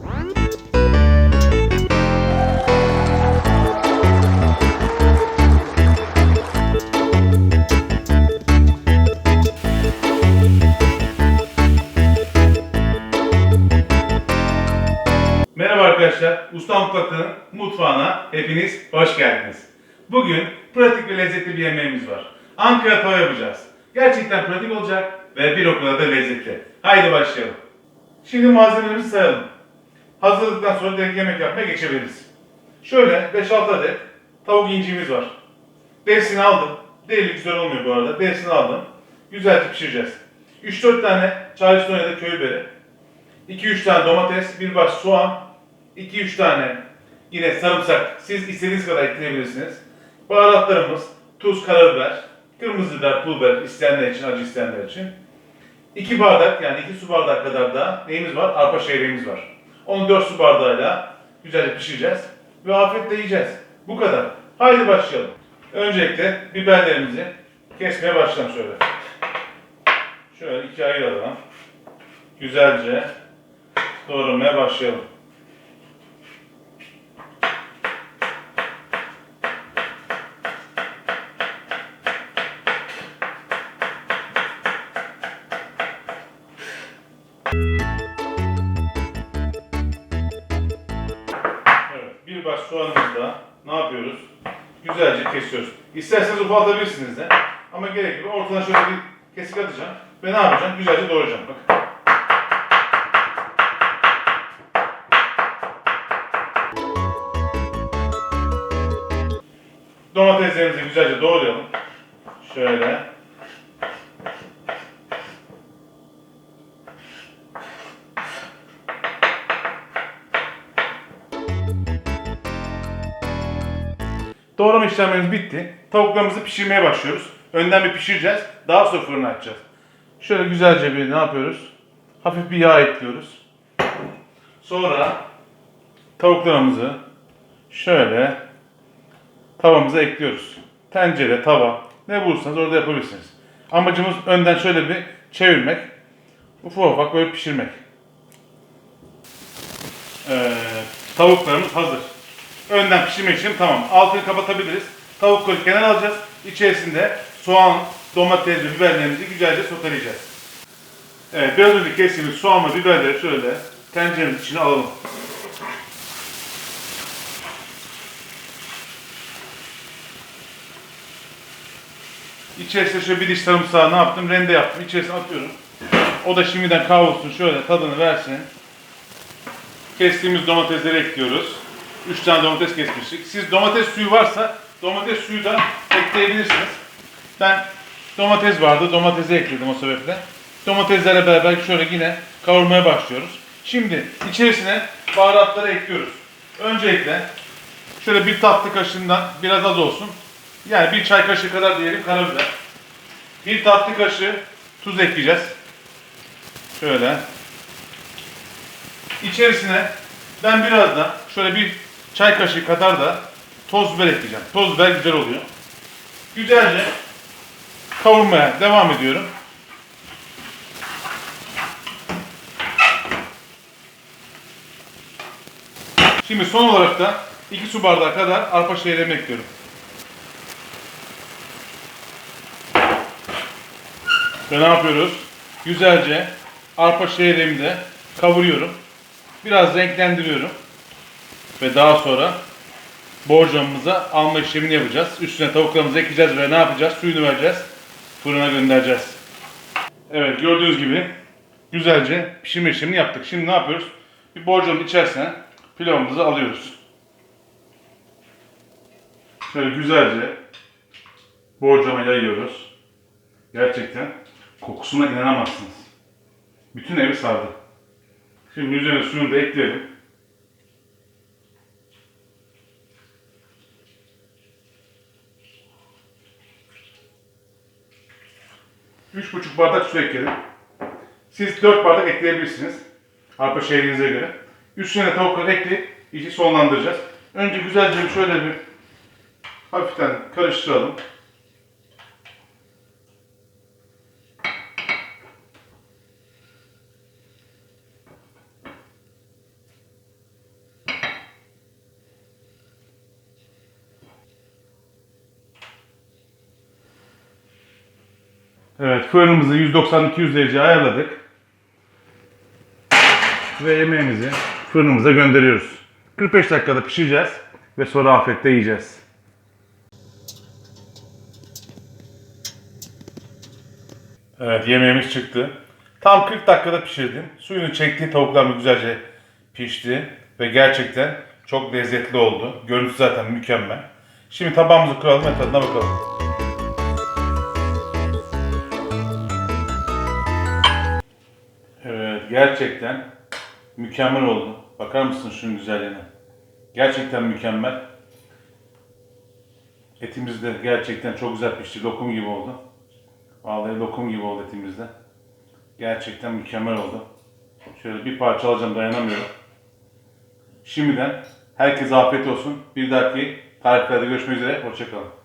Merhaba arkadaşlar, Usta Mutfak'ın mutfağına hepiniz hoş geldiniz. Bugün pratik ve lezzetli bir yemeğimiz var. Ankara tava yapacağız. Gerçekten pratik olacak ve bir okula da lezzetli. Haydi başlayalım. Şimdi malzemelerimizi sayalım. Hazırladıktan sonra direkt yemek yapmaya geçebiliriz. Şöyle 5-6 adet tavuk inciğimiz var. Derisini aldım. Derili güzel olmuyor bu arada. Derisini aldım. Güzelce pişireceğiz. 3-4 tane charleston ya da köy biberi. 2-3 tane domates, bir baş soğan, 2-3 tane yine sarımsak. Siz istediğiniz kadar ekleyebilirsiniz. Baharatlarımız tuz, karabiber, kırmızı biber, pul biber isteyenler için, acı isteyenler için. 2 bardak yani 2 su bardağı kadar da neyimiz var? Arpa şehriyemiz var. Onu 4 su bardağıyla güzelce pişireceğiz ve afiyetle yiyeceğiz. Bu kadar. Haydi başlayalım. Öncelikle biberlerimizi kesmeye başlayalım şöyle. Şöyle ikiye ayıralım. Güzelce doğramaya başlayalım. Soğanımızda ne yapıyoruz? Güzelce kesiyoruz. İsterseniz ufaltabilirsiniz de. Ama gerek yok. Ortadan şöyle bir kesik atacağım. Ve ne yapacağım? Güzelce doğrayacağım. Bak. Domateslerimizi güzelce doğrayalım. Şöyle. Doğrama işlemlerimiz bitti. Tavuklarımızı pişirmeye başlıyoruz. Önden bir pişireceğiz. Daha sonra fırına açacağız. Şöyle güzelce bir ne yapıyoruz? Hafif bir yağ ekliyoruz. Sonra tavuklarımızı şöyle tavamıza ekliyoruz. Tencere, tava ne bulursanız orada yapabilirsiniz. Amacımız önden şöyle bir çevirmek. Ufak ufak böyle pişirmek. Ee, tavuklarımız hazır. Önden pişirme için tamam. Altını kapatabiliriz. Tavukları kenara alacağız. İçerisinde soğan, domates ve biberlerimizi güzelce soteleyeceğiz. Evet, biraz önce kestiğimiz soğan ve biberleri şöyle tenceremizin içine alalım. İçerisine şöyle bir diş sarımsağı ne yaptım? Rende yaptım. İçerisine atıyorum. O da şimdiden kavrulsun. Şöyle tadını versin. Kestiğimiz domatesleri ekliyoruz. 3 tane domates kesmiştik. Siz domates suyu varsa domates suyu da ekleyebilirsiniz. Ben domates vardı. Domatesi ekledim o sebeple. Domateslerle beraber şöyle yine kavurmaya başlıyoruz. Şimdi içerisine baharatları ekliyoruz. Öncelikle şöyle bir tatlı kaşığından biraz az olsun. Yani bir çay kaşığı kadar diyelim karabiber. Bir tatlı kaşığı tuz ekleyeceğiz. Şöyle. İçerisine ben biraz da şöyle bir çay kaşığı kadar da toz biber ekleyeceğim. Toz biber güzel oluyor. Güzelce kavurmaya devam ediyorum. Şimdi son olarak da 2 su bardağı kadar arpa şehriyemi ekliyorum. Ve ne yapıyoruz? Güzelce arpa şehriyemi de kavuruyorum. Biraz renklendiriyorum. Ve daha sonra borcamımıza alma işlemini yapacağız. Üstüne tavuklarımızı ekleyeceğiz ve ne yapacağız? Suyunu vereceğiz. Fırına göndereceğiz. Evet gördüğünüz gibi güzelce pişirme işlemini yaptık. Şimdi ne yapıyoruz? Bir borcamın içerisine pilavımızı alıyoruz. Şöyle güzelce borcama yayıyoruz. Gerçekten kokusuna inanamazsınız. Bütün evi sardı. Şimdi üzerine suyunu da ekleyelim. Üç buçuk bardak su ekledim. Siz 4 bardak ekleyebilirsiniz. Arpa şehrinize göre. Üstüne tavukları ekleyip içi sonlandıracağız. Önce güzelce şöyle bir hafiften karıştıralım. Evet fırınımızı 190-200 derece ayarladık. Ve yemeğimizi fırınımıza gönderiyoruz. 45 dakikada pişireceğiz ve sonra afiyetle yiyeceğiz. Evet yemeğimiz çıktı. Tam 40 dakikada pişirdim. Suyunu çekti, tavuklarımız güzelce pişti ve gerçekten çok lezzetli oldu. Görüntüsü zaten mükemmel. Şimdi tabağımızı kuralım ve tadına bakalım. Gerçekten mükemmel oldu. Bakar mısın şunun güzelliğine? Gerçekten mükemmel. Etimiz de gerçekten çok güzel pişti. Lokum gibi oldu. Vallahi lokum gibi oldu etimizde. Gerçekten mükemmel oldu. Şöyle bir parça alacağım dayanamıyorum. Şimdiden herkese afiyet olsun. Bir dahaki tariflerde görüşmek üzere. Hoşçakalın.